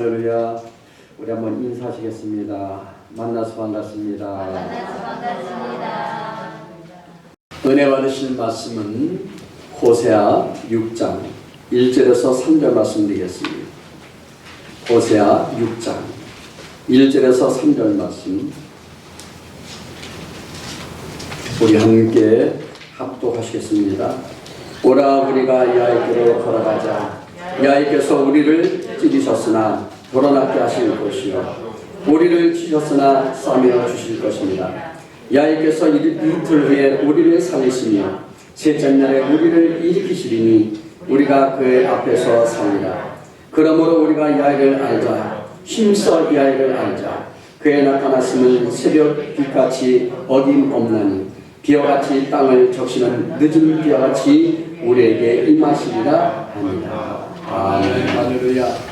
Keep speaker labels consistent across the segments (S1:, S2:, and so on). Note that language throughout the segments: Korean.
S1: 할렐루야. 우리 한번 인사하시겠습니다. 만나서 반갑습니다.
S2: 만나서 반갑습니다.
S1: 은혜 받으실 말씀은 호세아 6장 1절에서 3절 말씀 드리겠습니다. 호세아 6장 1절에서 3절 말씀 우리 함께 합독하시겠습니다. 오라 우리가 야훼께로 돌아가자. 야훼께서 우리를 찢으셨으나 돌아낫게 하실 것이요 우리를 찢으셨으나 싸매어 주실 것입니다. 야훼께서 이- 이틀 후에 우리를 살리시며 셋째 날에 우리를 일으키시리니 우리가 그의 앞에서 살리라. 그러므로 우리가 야훼를 알자. 힘써 야훼를 알자. 그의 나타났음은 새벽 빛같이 어김없나니 비와 같이 땅을 적시는 늦은 비와 같이 우리에게 임하시리라 합니다. 아멘. 할렐루야.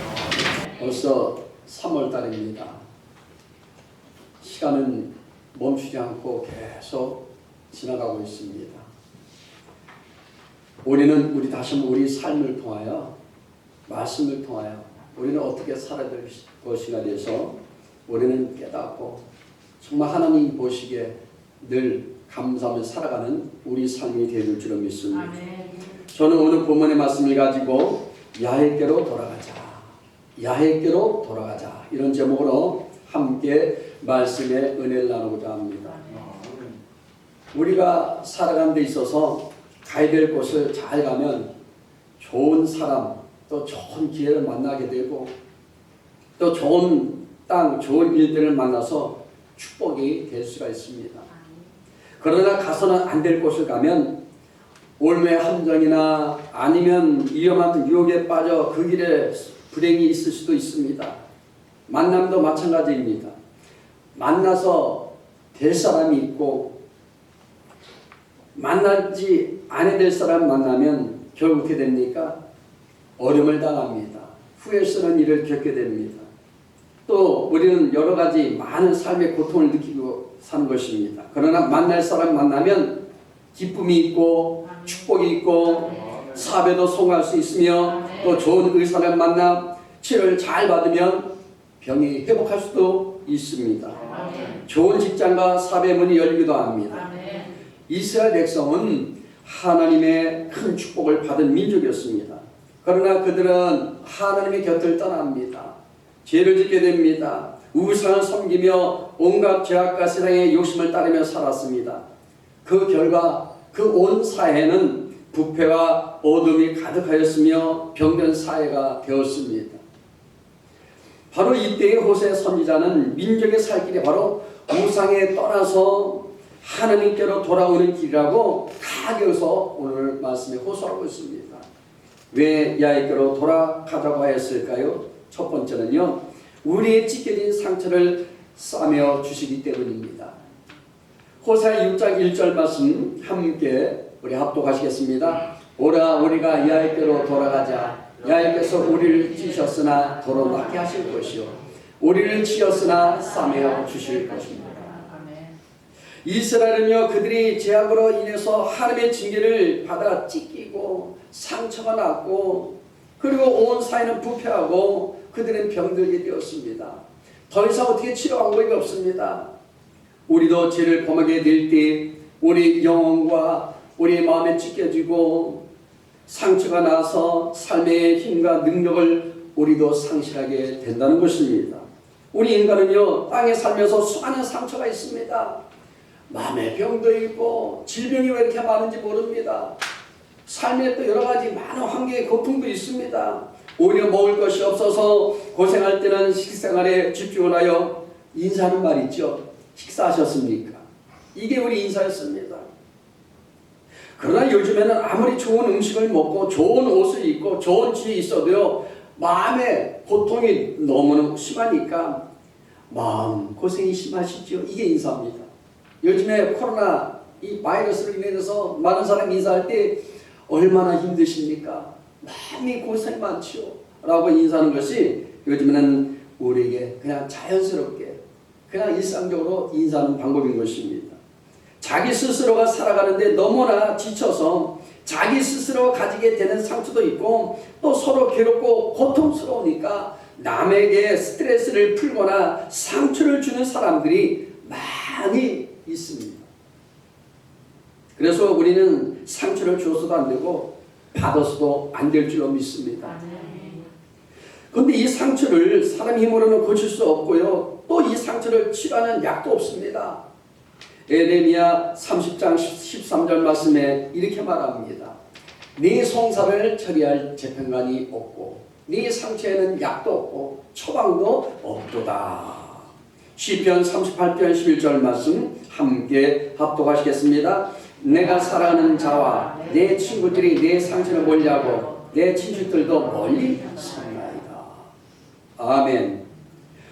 S1: 벌써 3월 달입니다. 시간은 멈추지 않고 계속 지나가고 있습니다. 우리는 우리 다시 한번 우리 삶을 통하여 말씀을 통하여 우리는 어떻게 살아야 될 것인가 대해서 우리는 깨닫고 정말 하나님 보시기에 늘 감사하며 살아가는 우리 삶이 되줄 줄을 믿습니다. 저는 오늘 본문의 말씀을 가지고 야훼께로 돌아가자. 야훼께로 돌아가자. 이런 제목으로 함께 말씀의 은혜를 나누고자 합니다. 우리가 살아가는 데 있어서 가야 될 곳을 잘 가면 좋은 사람, 또 좋은 기회를 만나게 되고 또 좋은 땅, 좋은 일들을 만나서 축복이 될 수가 있습니다. 그러나 가서는 안 될 곳을 가면 올매 함정이나 아니면 위험한 유혹에 빠져 그 길에 불행이 있을 수도 있습니다. 만남도 마찬가지입니다. 만나서 될 사람이 있고 만나지 않아야 될 사람 만나면 결국 어떻게 됩니까? 어려움을 당합니다. 후회스러운 일을 겪게 됩니다. 또 우리는 여러 가지 많은 삶의 고통을 느끼고 사는 것입니다. 그러나 만날 사람 만나면 기쁨이 있고 축복이 있고 사배도 성공할 수 있으며 또 좋은 의사를 만나 치료를 잘 받으면 병이 회복할 수도 있습니다. 좋은 직장과 사배 문이 열리기도 합니다. 이스라엘 백성은 하나님의 큰 축복을 받은 민족이었습니다. 그러나 그들은 하나님의 곁을 떠납니다. 죄를 짓게 됩니다. 우상을 섬기며 온갖 죄악과 세상의 욕심을 따르며 살았습니다. 그 결과 그 온 사회는 부패와 어둠이 가득하였으며 병든 사회가 되었습니다. 바로 이때의 호세 선지자는 민족의 살 길이 바로 우상에 떠나서 하나님께로 돌아오는 길이라고 가게에서 오늘 말씀에 호소하고 있습니다. 왜 야훼께로 돌아가자고 하였을까요? 첫 번째는요. 우리의 찢겨진 상처를 싸며 주시기 때문입니다. 호세 6장 1절 말씀 함께 우리 합독하시겠습니다. 오라 우리가 야훼께로 돌아가자. 야훼께서 우리를 찢으셨으나 도로 낫게 하실 것이요 우리를 치었으나 싸매어 주실 것입니다. 이스라엘은요 그들이 죄악으로 인해서 하나님의 징계를 받아 찢기고 상처가 났고 그리고 온 사회는 부패하고 그들은 병들게 되었습니다. 더 이상 어떻게 치료 방법이 없습니다. 우리도 죄를 범하게 될 때 우리 영혼과 우리 마음에 찢겨지고 상처가 나서 삶의 힘과 능력을 우리도 상실하게 된다는 것입니다. 우리 인간은요 땅에 살면서 수많은 상처가 있습니다. 마음의 병도 있고 질병이 왜 이렇게 많은지 모릅니다. 삶에 또 여러 가지 많은 환경의 고통도 있습니다. 오히려 먹을 것이 없어서 고생할 때는 식생활에 집중을 하여 인사하는 말 있죠. 식사하셨습니까? 이게 우리 인사였습니다. 그러나 요즘에는 아무리 좋은 음식을 먹고 좋은 옷을 입고 좋은 집에 있어도요 마음의 고통이 너무나 심하니까 마음 고생이 심하시죠. 이게 인사입니다. 요즘에 코로나 이 바이러스로 인해서 많은 사람이 인사할 때 얼마나 힘드십니까? 많이 고생 많지요. 라고 인사하는 것이 요즘에는 우리에게 그냥 자연스럽게 그냥 일상적으로 인사하는 방법인 것입니다. 자기 스스로가 살아가는데 너무나 지쳐서 자기 스스로 가지게 되는 상처도 있고 또 서로 괴롭고 고통스러우니까 남에게 스트레스를 풀거나 상처를 주는 사람들이 많이 있습니다. 그래서 우리는 상처를 주어서도 안 되고 받아서도 안 될 줄로 믿습니다. 그런데 이 상처를 사람 힘으로는 고칠 수 없고요. 또 이 상처를 치료하는 약도 없습니다. 에레미야 30장 13절 말씀에 이렇게 말합니다. 네 송사를 처리할 재판관이 없고 네 상처에는 약도 없고 처방도 없도다. 시편 38편 11절 말씀 함께 합독하시겠습니다. 내가 사랑하는 자와 내 친구들이 내 상처를 멀리하고 내 친척들도 멀리 서나이다. 아멘.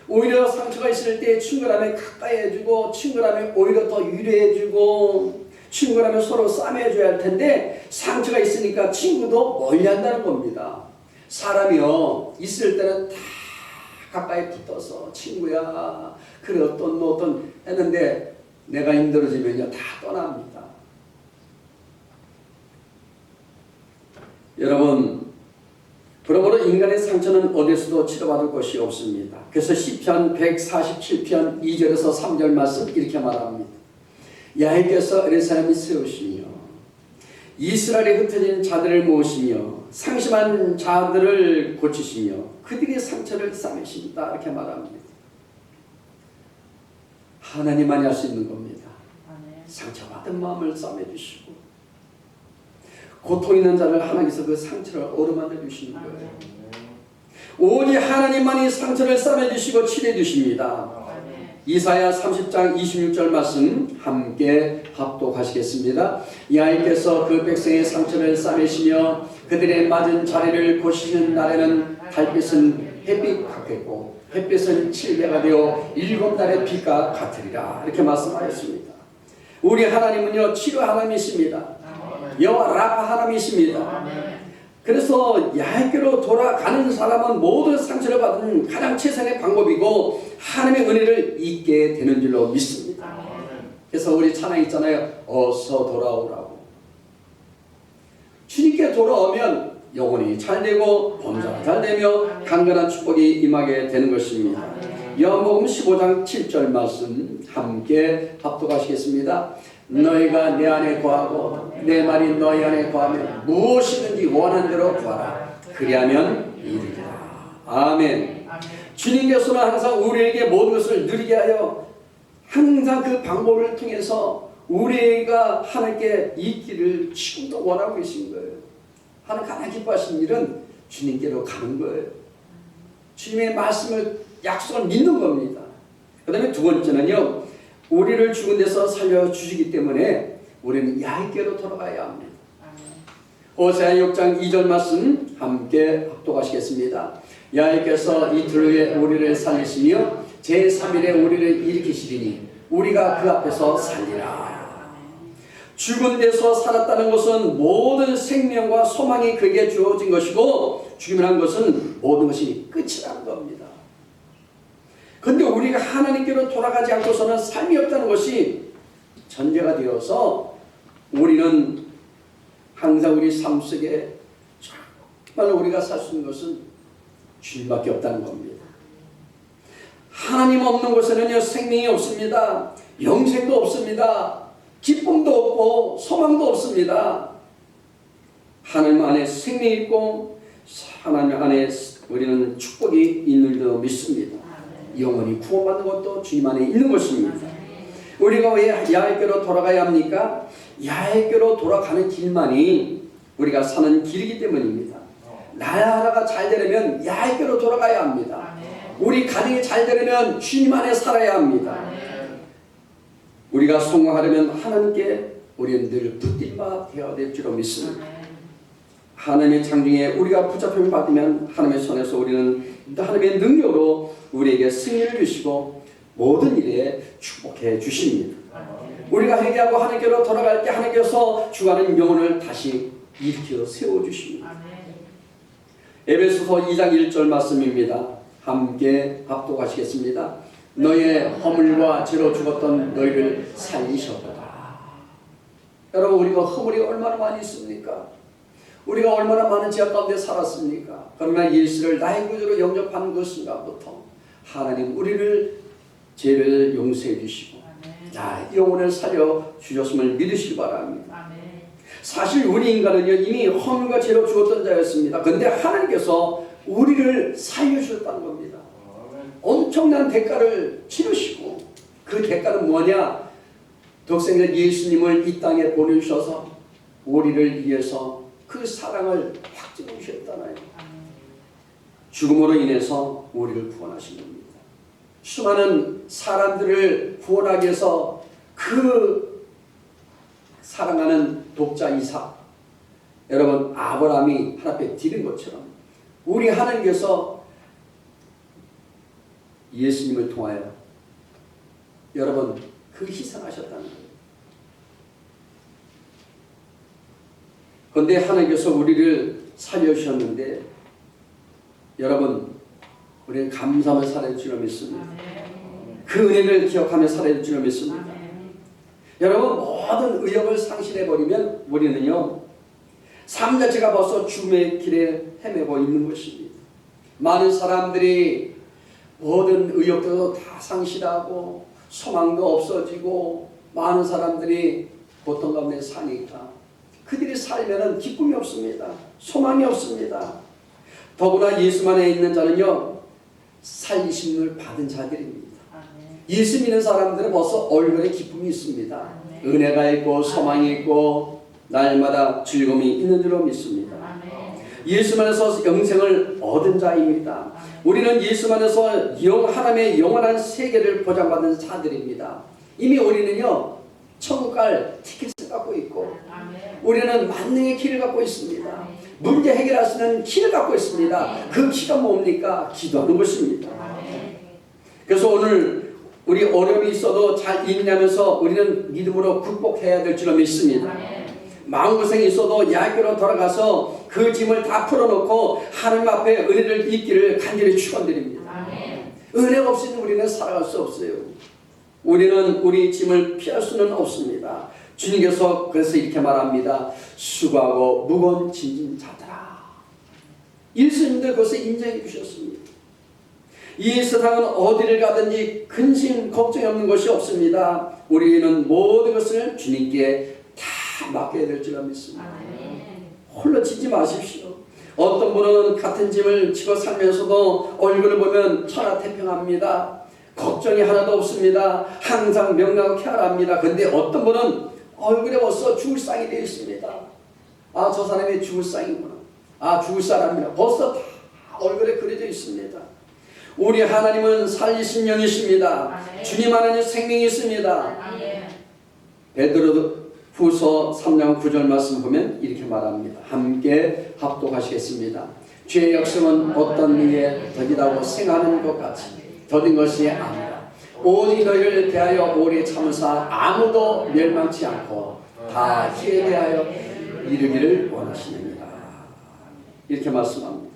S1: 오히려 상처가 있을 때 친구라면 가까이 해주고 친구라면 오히려 더 위로해주고 친구라면 서로 싸매줘야 할 텐데 상처가 있으니까 친구도 멀리 한다는 겁니다. 사람이요 있을 때는 다 가까이 붙어서 친구야 그래 어떤 뭐 어떤 했는데 내가 힘들어지면요 다 떠납니다. 여러분 그러므로 인간의 상처는 어디서도 치료받을 것이 없습니다. 그래서 시편 147편 2절에서 3절 말씀 이렇게 말합니다. 야훼께서 에르사람이 세우시며 이스라엘에 흩어진 자들을 모으시며 상심한 자들을 고치시며 그들의 상처를 싸매신다 이렇게 말합니다. 하나님만이 할 수 있는 겁니다. 상처받은 마음을 싸매주시고 고통 있는 자를 하나님께서 그 상처를 어루만져 주시는 거예요. 오직 하나님만이 상처를 싸매 주시고 치료해주십니다. 이사야 30장 26절 말씀 함께 합독하시겠습니다. 야훼께서 그 백성의 상처를 싸매시며 그들의 맞은 자리를 고치시는 날에는 달빛은 햇빛 같겠고 햇빛은 칠배가 되어 일곱 달의 빛과 같으리라 이렇게 말씀하였습니다. 우리 하나님은요 치료 하나님이십니다. 여호와 라파 하나님이십니다. 그래서 야훼께로 돌아가는 사람은 모든 상처를 받은 가장 최선의 방법이고 하나님의 은혜를 잊게 되는 줄로 믿습니다. 그래서 우리 찬양 있잖아요. 어서 돌아오라고. 주님께 돌아오면 영혼이 잘 되고 범사가 잘 되며 강건한 축복이 임하게 되는 것입니다. 요한복음 15장 7절 말씀 함께 합독하시겠습니다. 너희가 내 안에 거하고 내 말이 너희 안에 거하면 무엇이든지 원하는 대로 구하라. 그리하면 이르리라. 아멘. 주님께서는 항상 우리에게 모든 것을 누리게 하여 항상 그 방법을 통해서 우리가 하나님께 있기를 지금도 원하고 계신 거예요. 하나님 가장 기뻐하시는 일은 주님께로 가는 거예요. 주님의 말씀을 약속을 믿는 겁니다. 그 다음에 두 번째는요. 우리를 죽은 데서 살려주시기 때문에 우리는 야훼께로 돌아가야 합니다. 호세아 6장 2절 말씀 함께 합독하시겠습니다. 야훼께서 이틀 후에 우리를 살리시며 제3일에 우리를 일으키시리니 우리가 그 앞에서 살리라. 죽은 데서 살았다는 것은 모든 생명과 소망이 그에게 주어진 것이고 죽음이라는 것은 모든 것이 끝이라는 겁니다. 근데 우리가 하나님께로 돌아가지 않고서는 삶이 없다는 것이 전제가 되어서 우리는 항상 우리 삶 속에 정말 우리가 살 수 있는 것은 주님밖에 없다는 겁니다. 하나님 없는 곳에는요 생명이 없습니다. 영생도 없습니다. 기쁨도 없고 소망도 없습니다. 하나님 안에 생명이 있고 하나님 안에 우리는 축복이 있는 줄 믿습니다. 영원히 구원받는 것도 주님 안에 있는 것입니다. 우리가 왜 야훼께로 돌아가야 합니까? 야훼께로 돌아가는 길만이 우리가 사는 길이기 때문입니다. 나라가 잘 되려면 야훼께로 돌아가야 합니다. 우리 가정이 잘 되려면 주님 안에 살아야 합니다. 우리가 성공하려면 하나님께 우리는 늘 붙들바 되어야 될 줄로 믿습니다. 하나님의 창중에 우리가 붙잡힘을 받으면 하나님의 손에서 우리는 하나님의 능력으로 우리에게 승리를 주시고 모든 일에 축복해 주십니다. 우리가 회개하고 하나님께로 돌아갈 때 하나님께서 주가는 영혼을 다시 일으켜 세워 주십니다. 에베소서 2장 1절 말씀입니다. 함께 합독하시겠습니다. 너의 허물과 죄로 죽었던 너희를 살리셨도다. 여러분 우리가 허물이 얼마나 많이 있습니까? 우리가 얼마나 많은 죄악 가운데 살았습니까? 그러나 예수를 나의 구주로 영접한 그 순간부터 하나님 우리를 죄를 용서해 주시고 자 영혼을 살려 주셨음을 믿으시기 바랍니다. 사실 우리 인간은요 이미 허물과 죄로 죽었던 자였습니다. 그런데 하나님께서 우리를 살려 주셨다는 겁니다. 엄청난 대가를 치르시고 그 대가는 뭐냐? 독생자 예수님을 이 땅에 보내주셔서 우리를 위해서 그 사랑을 확증해 주셨잖아요. 죽음으로 인해서 우리를 구원하신 겁니다. 수많은 사람들을 구원하기 위해서 그 사랑하는 독자 이삭 여러분 아브라함이 하나님께 드린 것처럼 우리 하나님께서 예수님을 통하여 여러분 그 희생하셨다는 거예요. 그런데 하나님께서 우리를 살려주셨는데 여러분 우리는 감사하며 살아야 줄로 믿습니다. 그 은혜를 기억하며 살아야 줄로 믿습니다. 여러분 모든 의욕을 상실해버리면 우리는요 삶 자체가 벌써 죽음의 길에 헤매고 있는 것입니다. 많은 사람들이 모든 의욕도 다 상실하고 소망도 없어지고 많은 사람들이 고통 가운데 사니까 그들이 살면은 기쁨이 없습니다. 소망이 없습니다. 더구나 예수만에 있는 자는요 살리심을 받은 자들입니다. 예수 믿는 사람들은 벌써 얼굴에 기쁨이 있습니다. 은혜가 있고 소망이 있고 날마다 즐거움이 있는 줄로 믿습니다. 예수만에서 영생을 얻은 자입니다. 우리는 예수만에서 영 하나님의 영원한 세계를 보장받은 자들입니다. 이미 우리는요 천국 갈 티켓을 갖고 있고 우리는 만능의 길을 갖고 있습니다. 문제 해결할 수 있는 길을 갖고 있습니다. 그 키가 뭡니까? 기도하는 것입니다. 그래서 오늘 우리 어려움이 있어도 잘 인내하면서 우리는 믿음으로 극복해야 될 줄로 믿습니다. 마음고생이 있어도 야교로 돌아가서 그 짐을 다 풀어놓고 하나님 앞에 은혜를 입기를 간절히 축원드립니다. 은혜 없이는 우리는 살아갈 수 없어요. 우리는 우리 짐을 피할 수는 없습니다. 주님께서 그래서 이렇게 말합니다. 수고하고 무거운 짐진 자들아. 예수님도 그것을 인정해 주셨습니다. 이 세상은 어디를 가든지 근심 걱정이 없는 것이 없습니다. 우리는 모든 것을 주님께 다 맡겨야 될줄 믿습니다. 홀로 지지 마십시오. 어떤 분은 같은 짐을 지고 살면서도 얼굴을 보면 천하태평합니다. 걱정이 하나도 없습니다. 항상 명랑하고 쾌활합니다. 근데 어떤 분은 얼굴에 벌써 죽을 상이 되어 있습니다. 아, 저 사람이 죽을 상이구나. 아, 죽을 사람이라. 벌써 다 얼굴에 그려져 있습니다. 우리 하나님은 살리신 영이십니다. 주님 하나님 생명이 있습니다. 베드로 후서 3장 9절 말씀 보면 이렇게 말합니다. 함께 합독하시겠습니다. 죄의 역성은 어떤 이에 덕이라고 생각하는 것 같이 더딘 것이 아니라 오직 너희를 대하여 오래 참으사 아무도 멸망치 않고 다 희에 대하여 이르기를 원하시느니라. 이렇게 말씀합니다.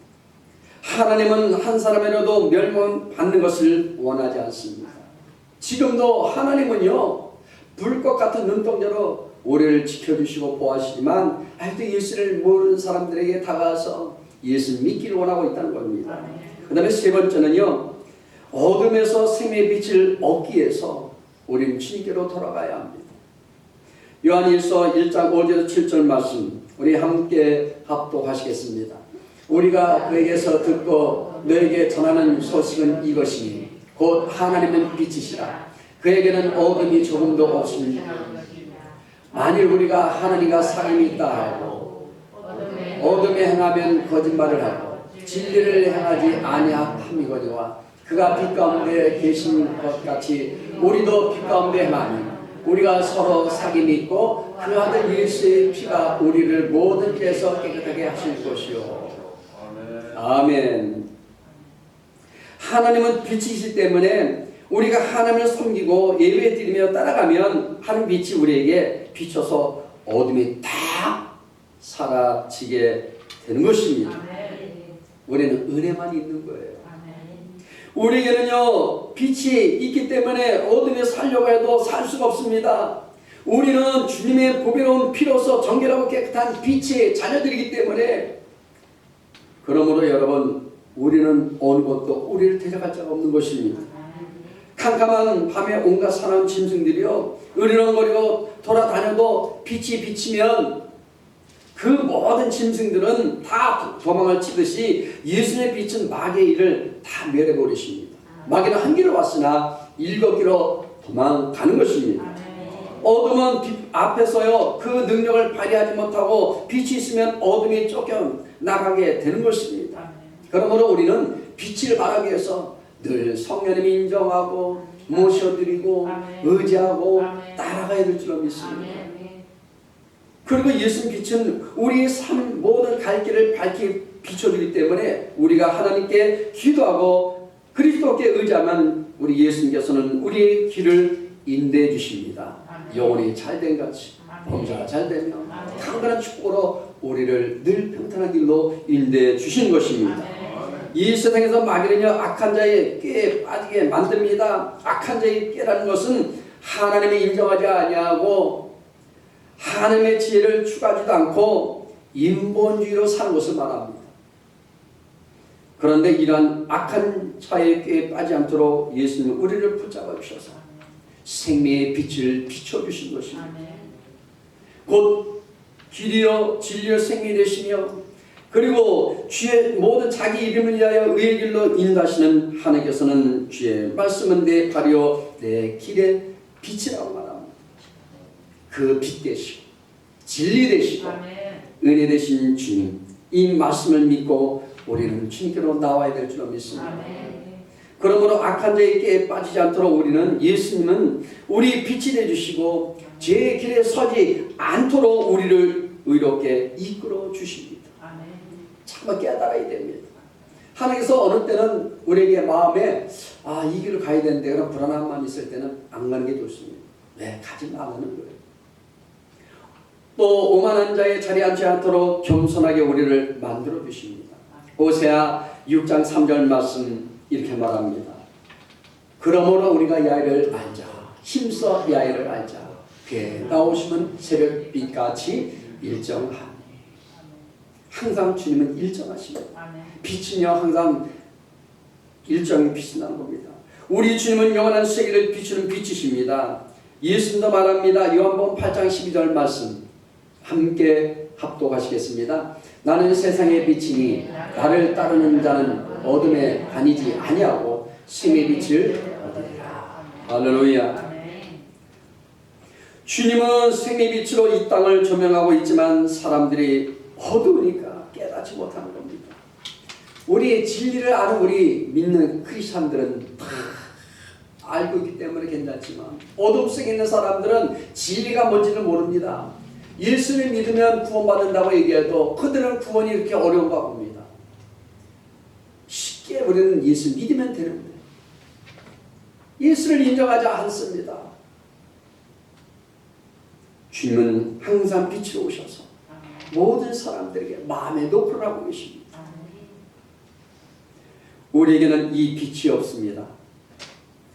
S1: 하나님은 한 사람이라도 멸망받는 것을 원하지 않습니다. 지금도 하나님은요 불꽃 같은 눈동자로 우리를 지켜주시고 보호하시지만 아직도 예수를 모르는 사람들에게 다가와서 예수 믿기를 원하고 있다는 겁니다. 그 다음에 세 번째는요 어둠에서 생명의 빛을 얻기 위해서 우리는 주님께로 돌아가야 합니다. 요한일서 1장 5절 7절 말씀 우리 함께 합독하시겠습니다. 우리가 그에게서 듣고 너에게 전하는 소식은 이것이니 곧 하나님은 빛이시라 그에게는 어둠이 조금도 없습니다. 만일 우리가 하나님과 사귐이 있다 하고 어둠에 행하면 거짓말을 하고 진리를 행하지 아니함이거니와 그가 빛 가운데 계신 것 같이 우리도 빛 가운데 행하니 우리가 서로 사귐이 있고 그 아들 예수의 피가 우리를 모든 죄에서 깨끗하게 하실 것이요 아멘. 하나님은 빛이시기 때문에 우리가 하나님을 섬기고 예배 드리며 따라가면 하나님 빛이 우리에게 비춰서 어둠이 다 사라지게 되는 것입니다. 우리는 은혜만 있는 거예요. 우리에게는요 빛이 있기 때문에 어둠에 살려고 해도 살 수가 없습니다. 우리는 주님의 보배로운 피로서 정결하고 깨끗한 빛의 자녀들이기 때문에 그러므로 여러분 우리는 어느 곳도 우리를 데려갈 자가 없는 것입니다. 캄캄한 밤에 온갖 사나운 짐승들이요 으르렁거리고 돌아다녀도 빛이 비치면 그 모든 짐승들은 다 도망을 치듯이 예수님의 빛은 마귀의 일을 다 멸해버리십니다. 마귀는 한 길로 왔으나 일곱 길로 도망가는 것입니다. 어둠은 빛 앞에서요 그 능력을 발휘하지 못하고 빛이 있으면 어둠이 쫓겨 나가게 되는 것입니다. 그러므로 우리는 빛을 발하기 위해서 늘 성령님 인정하고 모셔드리고. 의지하고. 따라가야 될 줄로 믿습니다. 그리고 예수님 빛은 우리의 삶 모든 갈 길을 밝히 비춰주기 때문에 우리가 하나님께 기도하고 그리스도께 의지하면 우리 예수님께서는 우리의 길을 인도해 주십니다.
S3: 아멘.
S1: 영혼이 잘된 같이. 범사가 잘되며. 강건한 축복으로 우리를 늘 평탄한 길로 인도해 주신 것입니다.
S3: 아멘.
S1: 이 세상에서 마귀는요 악한 자의 꾀에 빠지게 만듭니다. 악한 자의 꾀라는 것은 하나님이 인정하지 아니하고 하나님의 지혜를 추구하지도 않고 인본주의로 사는 것을 말합니다. 그런데 이러한 악한 자의 꾀에 빠지지 않도록 예수님은 우리를 붙잡아 주셔서 생명의 빛을 비춰 주신 것입니다. 곧 길이요 진리요 생명이 되시며 그리고 주의 모든 자기 이름을 위하여 의의 길로 인도하시는 하나님께서는 주의 말씀은 내 발이요 내 길의 빛이라고 말합니다. 그 빛 되시고 진리 되시고
S3: 아멘.
S1: 은혜 되신 주님 이 말씀을 믿고 우리는 주님께로 나와야 될 줄로 믿습니다.
S3: 아멘.
S1: 그러므로 악한 깨에 빠지지 않도록 우리는 예수님은 우리 빛이 되주시고 제 길에 서지 않도록 우리를 의롭게 이끌어 주십니다. 참아 깨달아야 됩니다. 하나님께서 어느 때는 우리에게 마음에 아 이 길을 가야 되는데 그런 불안함만 있을 때는 안 가는 게 좋습니다. 왜 가지 말라는 거예요. 또 오만한 자의 자리에 앉지 않도록 겸손하게 우리를 만들어 주십니다. 호세아 6장 3절 말씀 이렇게 말합니다. 그러므로 우리가 야외를 알자. 힘써 야외를 알자. 그에 나오시면 새벽빛같이 일정하니. 항상 주님은 일정하십니다. 빛은요 항상 일정히 빛이 나는 겁니다. 우리 주님은 영원한 세계를 비추는 빛이십니다. 예수님도 말합니다. 요한복음 8장 12절 말씀 함께 합독하시겠습니다. 나는 세상의 빛이니 나를 따르는 자는 어둠에 다니지 아니하고 생의 빛을 얻으리라. 할렐루야. 주님은 생의 빛으로 이 땅을 조명하고 있지만 사람들이 어두우니까 깨닫지 못하는 겁니다. 우리의 진리를 아는 우리 믿는 크리스천들은 다 알고 있기 때문에 괜찮지만 어둠 속에 있는 사람들은 진리가 뭔지를 모릅니다. 예수를 믿으면 구원받는다고 얘기해도 그들은 구원이 이렇게 어려운가 봅니다. 쉽게 우리는 예수 믿으면 되는데 예수를 인정하지 않습니다. 주님은 항상 빛으로 오셔서 모든 사람들에게 마음의 노크를 하고 계십니다. 우리에게는 이 빛이 없습니다.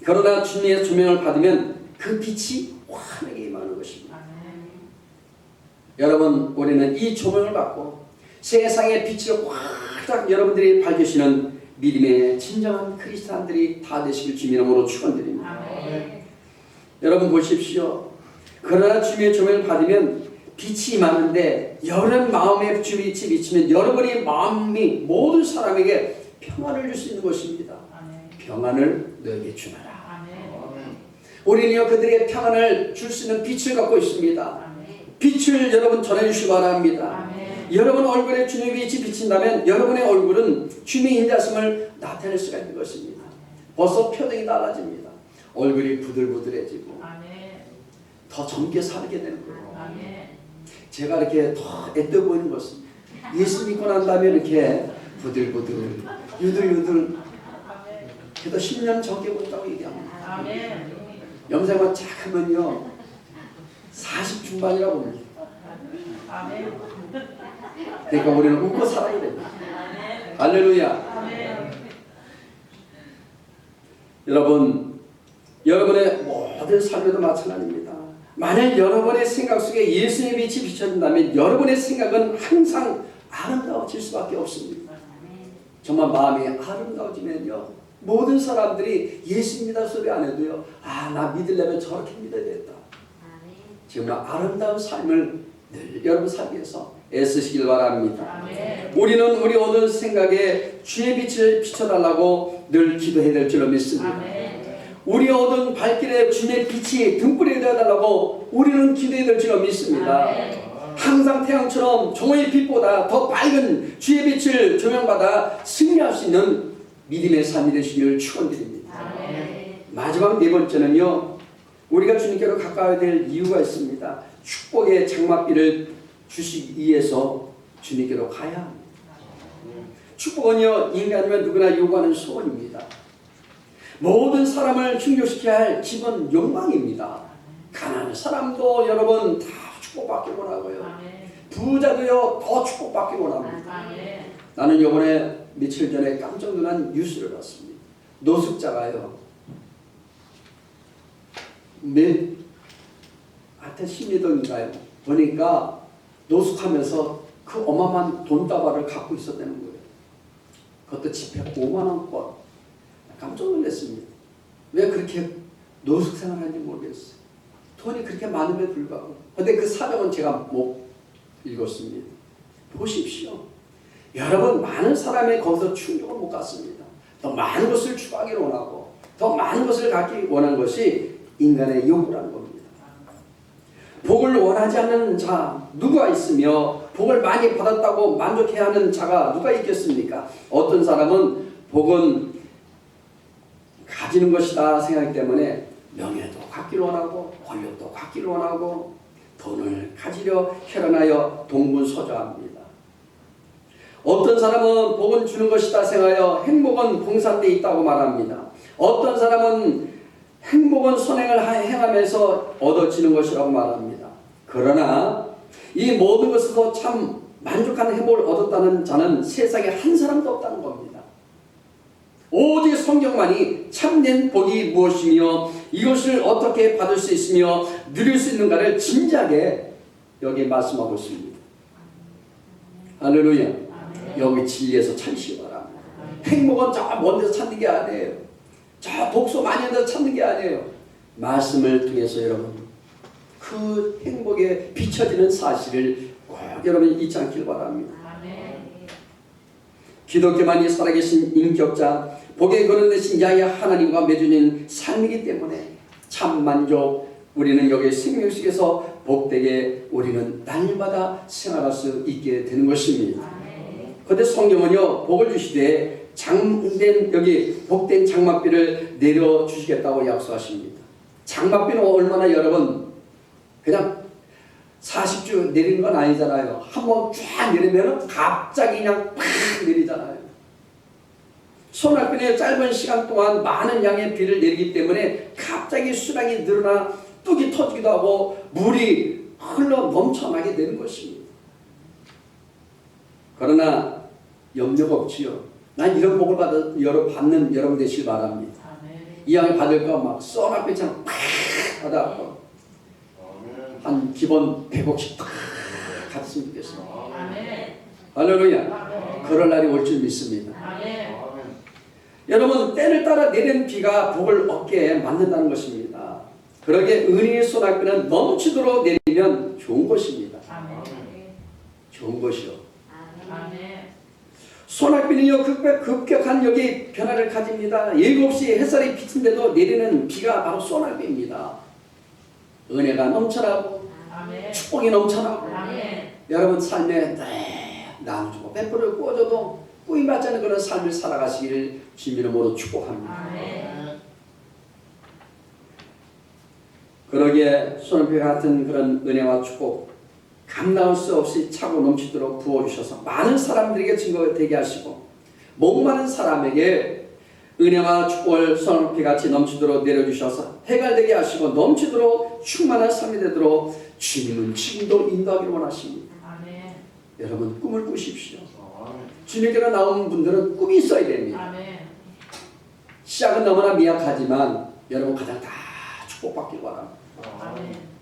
S1: 그러나 주님의 조명을 받으면 그 빛이 환하게 임하는 것입니다.
S3: 아멘.
S1: 여러분, 우리는 이 조명을 받고 세상의 빛을 확 여러분들이 밝으시는 믿음의 진정한 크리스찬들이 다 되시길 주님 이름으로 축원드립니다.
S3: 아멘.
S1: 여러분 보십시오. 그러나 주님의 조명을 받으면 빛이 임하는데 여러분 마음에 주님의 빛이 비치면 여러분의 마음이 모든 사람에게 평안을 줄 수 있는 것입니다. 평안을 너에게.
S3: 아멘.
S1: 우리는요 그들에게 평안을 줄 수 있는 빛을 갖고 있습니다. 빛을 여러분 전해주시기 바랍니다.
S3: 아멘.
S1: 여러분 얼굴에 주님의 빛이 비친다면 여러분의 얼굴은 주님의 인자심을 나타낼 수가 있는 것입니다. 벌써 표정이 달라집니다. 얼굴이 부들부들해지고
S3: 아멘.
S1: 더 젊게 살게 되는 거예요.
S3: 아멘.
S1: 제가 이렇게 더 애떠 보이는 것은 예수 믿고 난 다음에 이렇게 부들부들 유들유들 그래도 10년 적게 본다고 얘기합니다.
S3: 아멘.
S1: 염색만 착 하면요 40 중반이라고.
S3: 아멘.
S1: 그러니까 우리는 웃고 살아야 됩니다. 할렐루야. 여러분, 여러분의 모든 삶에도 마찬가지입니다. 만약 여러분의 생각 속에 예수의 빛이 비춰진다면 여러분의 생각은 항상 아름다워질 수밖에 없습니다. 정말 마음이 아름다워지면요. 모든 사람들이 예수입니다 소리 안 해도요. 아, 나 믿으려면 저렇게 믿어야 겠다. 정말 아름다운 삶을 늘 여러분 살기 위해서 애쓰시길 바랍니다.
S3: 아멘.
S1: 우리는 우리 얻은 생각에 주의 빛을 비춰달라고 늘 기도해야 될 줄로 믿습니다.
S3: 아멘.
S1: 우리 얻은 발길에 주의 빛이 등불이 되어달라고 우리는 기도해야 될 줄로 믿습니다.
S3: 아멘.
S1: 항상 태양처럼 종의 빛보다 더 밝은 주의 빛을 조명받아 승리할 수 있는 믿음의 삶이 되시길 축원드립니다. 마지막 네 번째는요. 우리가 주님께로 가까워야 될 이유가 있습니다. 축복의 장막비를 주시기 위해서 주님께로 가야 합니다. 축복은요 인간이면 누구나 요구하는 소원입니다. 모든 사람을 충족시켜야 할 기본 욕망입니다. 가난한 사람도 여러분 다 축복받기 원하고요. 부자도요 더 축복받기 원합니다. 나는 요번에 며칠 전에 깜짝 놀란 뉴스를 봤습니다. 노숙자가요. 매 하여튼 심리동인가요? 보니까 노숙하면서 그 어마어마한 돈다발을 갖고 있었다는 거예요. 그것도 지폐 5만 원권. 깜짝 놀랐습니다. 왜 그렇게 노숙 생활하는지 모르겠어요. 돈이 그렇게 많음에 불구하고. 근데 그 사정은 제가 못 읽었습니다. 보십시오. 여러분 많은 사람이 거기서 충족을 못 갖습니다. 더 많은 것을 추구하기를 원하고 더 많은 것을 갖기 원한 것이 인간의 요구라는 겁니다. 복을 원하지 않는 자 누가 있으며 복을 많이 받았다고 만족해야 하는 자가 누가 있겠습니까? 어떤 사람은 복은 가지는 것이다 생각 때문에 명예도 갖기를 원하고 권력도 갖기를 원하고 돈을 가지려 혈안하여 동분서주합니다. 어떤 사람은 복은 주는 것이다 생각하여 행복은 봉산돼 있다고 말합니다. 어떤 사람은 행복은 선행을 하- 행하면서 얻어지는 것이라고 말합니다. 그러나 이 모든 것에서 참 만족하는 행복을 얻었다는 자는 세상에 한 사람도 없다는 겁니다. 오직 성경만이 참된 복이 무엇이며 이것을 어떻게 받을 수 있으며 누릴 수 있는가를 진지하게 여기 말씀하고 있습니다. 할렐루야. 여기 진리에서 바랍니다. 행복은 저 먼데서 찾는 게 아니에요. 저 독소 많이 데서 찾는 게 아니에요. 말씀을 통해서 여러분 그 행복에 비춰지는 사실을 꼭 여러분 잊지 않길 바랍니다. 기독교만이 살아계신 인격자, 복에 거론되신 야의 하나님과 맺어진 삶이기 때문에 참 만족. 우리는 여기 생명 속에서 복되게 우리는 날마다 생활할 수 있게 되는 것입니다. 그런데 성경은요 복을 주시되 장된 여기 복된 장막비를 내려 주시겠다고 약속하십니다. 장막비는 얼마나 여러분 그냥 40주 내리는 건 아니잖아요. 한번 쫙 내리면 갑자기 그냥 팍 내리잖아요. 소낙비는 짧은 시간 동안 많은 양의 비를 내리기 때문에 갑자기 수량이 늘어나 뚝이 터지기도 하고 물이 흘러 넘쳐나게 되는 것입니다. 그러나 염려가 없지요. 난 이런 복을 받아 여러 받는 여러분 되시길 바랍니다.
S3: 아멘.
S1: 이 양이 받을 거 막 쏘낙비처럼 팍 받아갖고 한 기본 100억씩 탁 갔으면 좋겠습니다.
S3: 아멘.
S1: 할렐루야. 그럴 날이 올 줄 믿습니다.
S3: 아멘.
S1: 여러분 때를 따라 내리는 비가 복을 얻게 만든다는 것입니다. 그러게 은혜의 소낙비는 넘치도록 내리면 좋은 것입니다.
S3: 아멘.
S1: 좋은 것이요.
S3: 아멘.
S1: 소낙비는요 급격, 급격 한 여기 변화를 가집니다. 7시 햇살이 비친데도 내리는 비가 바로 소낙비입니다. 은혜가 넘쳐나고
S3: 아멘.
S1: 축복이 넘쳐나고
S3: 아멘.
S1: 여러분 삶에 네, 나눠주고 베풀을 꾸어줘도 꾸임받지 않는 그런 삶을 살아가시기를 모두 축복합니다.
S3: 아멘.
S1: 그러기에 소낙비 같은 그런 은혜와 축복 감당할 수 없이 차고 넘치도록 부어주셔서 많은 사람들에게 증거가 되게 하시고 목마른 사람에게 은혜와 축복을 소낙비 같이 넘치도록 내려주셔서 해갈되게 하시고 넘치도록 충만한 삶이 되도록 주님은 지금도 인도하기를 원하십니다.
S3: 아멘.
S1: 여러분 꿈을 꾸십시오. 주님께로 나온 분들은 꿈이 있어야 됩니다.
S3: 아멘.
S1: 시작은 너무나 미약하지만 여러분 가장 다 축복받길 바랍니다.
S3: 아멘.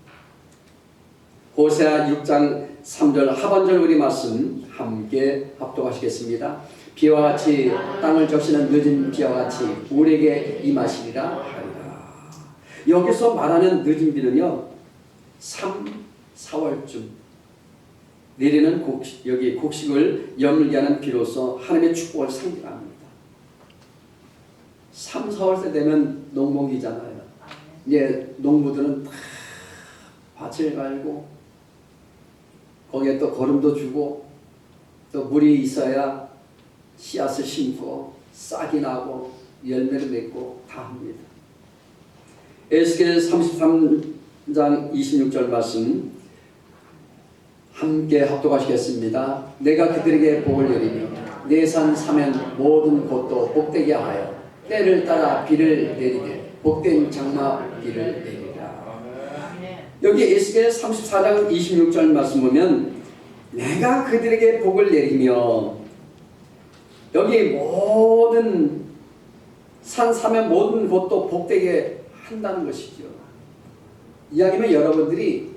S1: 호세아 6장 3절 하반절 우리 말씀 함께 합독하시겠습니다. 비와 같이 땅을 적시는 늦은 비와 같이 우리에게 임하시리라 하리라. 여기서 말하는 늦은 비는요. 3, 4월쯤 내리는 곡식, 여기 곡식을 여물게 하는 비로서 하나님의 축복을 상징합니다. 3, 4월 때 되면 농목이잖아요. 이제 농부들은 다 밭을 갈고 거기에 또 거름도 주고 또 물이 있어야 씨앗을 심고 싹이 나고 열매를 맺고 다 합니다. 에스겔 33장 26절 말씀 함께 합독하시겠습니다. 내가 그들에게 복을 내리며 내산 사면 모든 곳도 복되게 하여 때를 따라 비를 내리게 복된 장마 비를.
S3: 아멘.
S1: 여기 에스겔 34장 26절 말씀 보면 내가 그들에게 복을 내리며 여기 모든 산 사면 모든 곳도 복되게 한다는 것이죠. 이야기면 여러분들이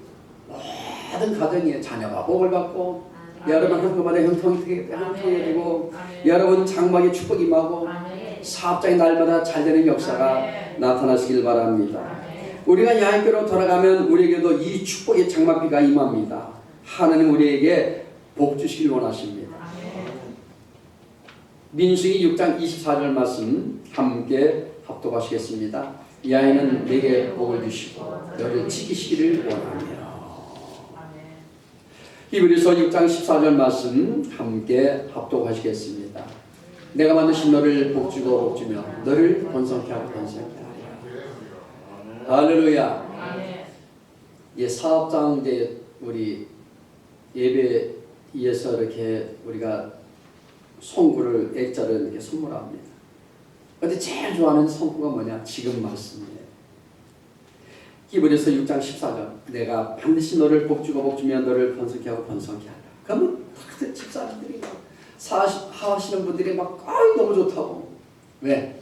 S1: 모든 가정에 자녀가 복을 받고 여러분 한꺼번에 형통이 형통이 되고. 여러분 장막에 축복이 임하고. 사업장이 날마다 잘 되는 역사가
S3: 아멘.
S1: 나타나시길 바랍니다. 우리가 야외교로 돌아가면 우리에게도 이 축복의 장막비가 임합니다. 하나님 우리에게 복 주시길 원하십니다. 민수기 6장 24절 말씀 함께 합독하시겠습니다. 이 아이는 내게 복을 주시고 너를 지키시기를 원하며. 히브리서 6장 14절 말씀 함께 합독하시겠습니다. 내가 만드신 너를 복주고 복주며 너를 번성케 하고 번성케. 할렐루야. 예, 사업장 이제 우리 예배에서 이렇게 우리가 송구를 액자를 이렇게 선물합니다. 근데 제일 좋아하는 송구가 뭐냐? 지금 말씀이에요. 히브리서 6장 14절 내가 반드시 너를 복주고 복주며 너를 번성케 하고 번성케 하라. 그러면 다들 집사람들이 막 하시는 분들이 막 아이 너무 좋다고 왜?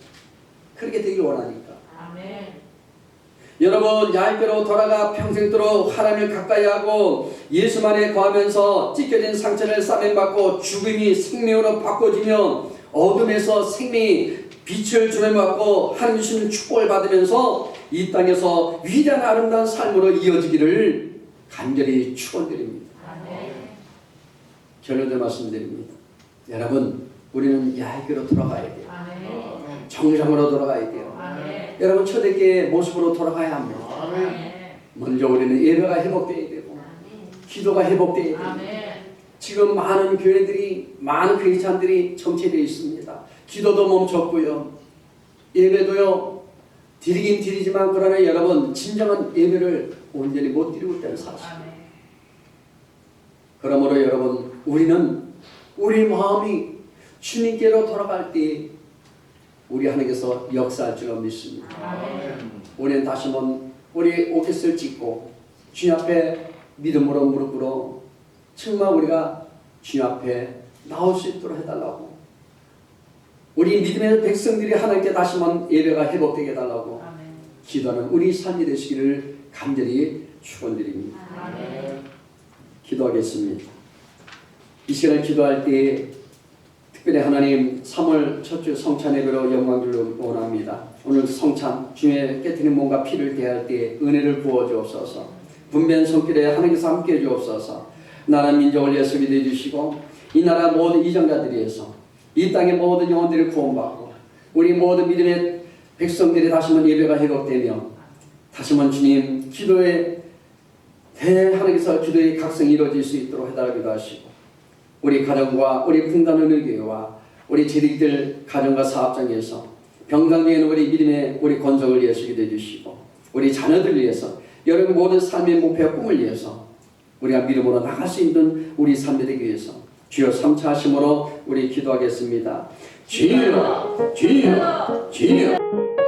S1: 그렇게 되길 원하니까.
S3: 아멘.
S1: 여러분 야외교로 돌아가 평생도록 하나님을 가까이 하고 예수만에 거하면서 찢겨진 상처를 싸매받고 죽음이 생명으로 바꿔지며 어둠에서 생명이 빛을 주매받고 하나님 주시는 축복을 받으면서 이 땅에서 위대한 아름다운 삶으로 이어지기를 간절히 축원드립니다. 결론을 말씀드립니다. 여러분 우리는 야외교로 돌아가야 돼요.
S3: 아멘.
S1: 정상으로 돌아가야 돼요.
S3: 아멘.
S1: 여러분 초대교회 모습으로 돌아가야 합니다.
S3: 아멘.
S1: 먼저 우리는 예배가 회복돼야 되고 기도가 회복돼야 되고
S3: 아멘.
S1: 지금 많은 교회들이 많은 크리스찬들이 정체되어 있습니다. 기도도 멈췄고요. 예배도요. 드리긴 드리지만 그러나 여러분 진정한 예배를 온전히 못 드리고 있다는 사실.
S3: 아멘.
S1: 그러므로 여러분 우리는 우리 마음이 주님께로 돌아갈 때 우리 하나님께서 역사할 줄 믿습니다. 우리는 다시 한번 우리 옷깃을 찢고 주님 앞에 믿음으로 무릎 꿇어 정말 우리가 주님 앞에 나올 수 있도록 해달라고 우리 믿음의 백성들이 하나님께 다시 한번 예배가 회복되게 해달라고
S3: 아멘.
S1: 기도하는 우리 삶이 되시기를 간절히 축원드립니다. 기도하겠습니다. 이 시간을 기도할 때 특별히 하나님 3월 첫 주 성찬 예배로 영광 주를 원합니다. 오늘 성찬 주의 깨트린 몸과 피를 대할 때 은혜를 부어 주옵소서. 분변 손길에 하나님께서 함께 해 주옵소서. 나라 민족을 예수 믿어 주시고 이 나라 모든 이정자들이에서 이 땅의 모든 영혼들을 구원받고 우리 모든 믿음의 백성들이 다시 한번 예배가 회복되며 다시 한번 주님 기도의 대 하나님께서 기도의 각성이 이루어질 수 있도록 해달라기도 하시고 우리 가정과 우리 풍단의 교회와 우리 재직들 가정과 사업장에서 병상에 있는 우리 믿음의 우리 건성을 위해서 기도해 주시고 우리 자녀들 위해서 여러분 모든 삶의 목표와 꿈을 위해서 우리가 믿음으로 나갈 수 있는 우리 삶이 되기 위해서 주여 삼차하심으로 우리 기도하겠습니다. 주여 주여 주여